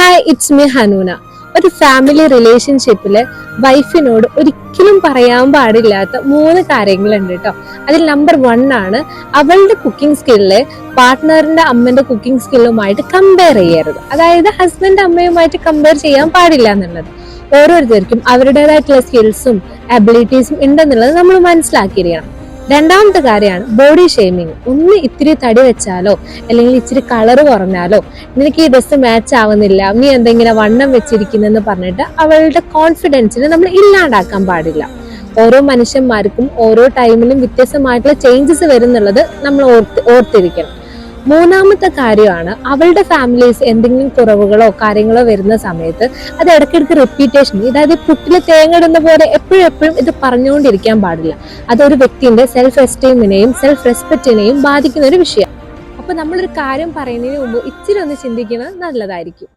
Hi it's me ഹനൂന ഒരു family റിലേഷൻഷിപ്പിൽ വൈഫിനോട് ഒരിക്കലും പറയാൻ പാടില്ലാത്ത മൂന്ന് കാര്യങ്ങളുണ്ട് കേട്ടോ അതിൽ നമ്പർ വൺ ആണ് അവളുടെ കുക്കിംഗ് സ്കില്ല് പാർട്ട്ണറിന്റെ അമ്മന്റെ കുക്കിംഗ് സ്കില്ലുമായിട്ട് കമ്പയർ ചെയ്യരുത്. അതായത് ഹസ്ബൻഡ് അമ്മയുമായിട്ട് കമ്പയർ ചെയ്യാൻ പാടില്ല എന്നുള്ളത്. ഓരോരുത്തർക്കും അവരുടേതായിട്ടുള്ള സ്കിൽസും അബിലിറ്റീസും ഉണ്ടെന്നുള്ളത് നമ്മൾ മനസ്സിലാക്കിയിരിക്കണം. രണ്ടാമത്തെ കാര്യമാണ് ബോഡി ഷെയ്മിങ് ഒന്ന് ഇത്തിരി തടി വെച്ചാലോ അല്ലെങ്കിൽ ഇച്ചിരി കളർ കുറഞ്ഞാലോ നിനക്ക് ഈ ഡ്രസ്സ് മാച്ച് ആവുന്നില്ല നീ എന്തെങ്കിലും വണ്ണം വെച്ചിരിക്കുന്നെന്ന് പറഞ്ഞിട്ട് അവളുടെ കോൺഫിഡൻസിനെ നമ്മൾ ഇല്ലാണ്ടാക്കാൻ പാടില്ല. ഓരോ മനുഷ്യന്മാർക്കും ഓരോ ടൈമിലും വ്യത്യസ്തമായിട്ടുള്ള ചേഞ്ചസ് വരുന്നുള്ളത് നമ്മൾ ഓർത്ത് ഓർത്തിരിക്കണം. മൂന്നാമത്തെ കാര്യമാണ് അവളുടെ ഫാമിലീസ് എന്തെങ്കിലും കുറവുകളോ കാര്യങ്ങളോ വരുന്ന സമയത്ത് അത് ഇടയ്ക്കിടയ്ക്ക് റിപ്പീറ്റേഷൻ അതായത് പുട്ടിൽ തേങ്ങ ഇടുന്ന പോലെ എപ്പോഴും എപ്പോഴും ഇത് പറഞ്ഞുകൊണ്ടിരിക്കാൻ പാടില്ല. അതൊരു വ്യക്തിന്റെ സെൽഫ് എസ്റ്റീമിനെയും സെൽഫ് റെസ്പെക്റ്റിനെയും ബാധിക്കുന്ന ഒരു വിഷയം. അപ്പൊ നമ്മളൊരു കാര്യം പറയുന്നതിന് മുമ്പ് ഇച്ചിരി ഒന്ന് ചിന്തിക്കുന്നത് നല്ലതായിരിക്കും.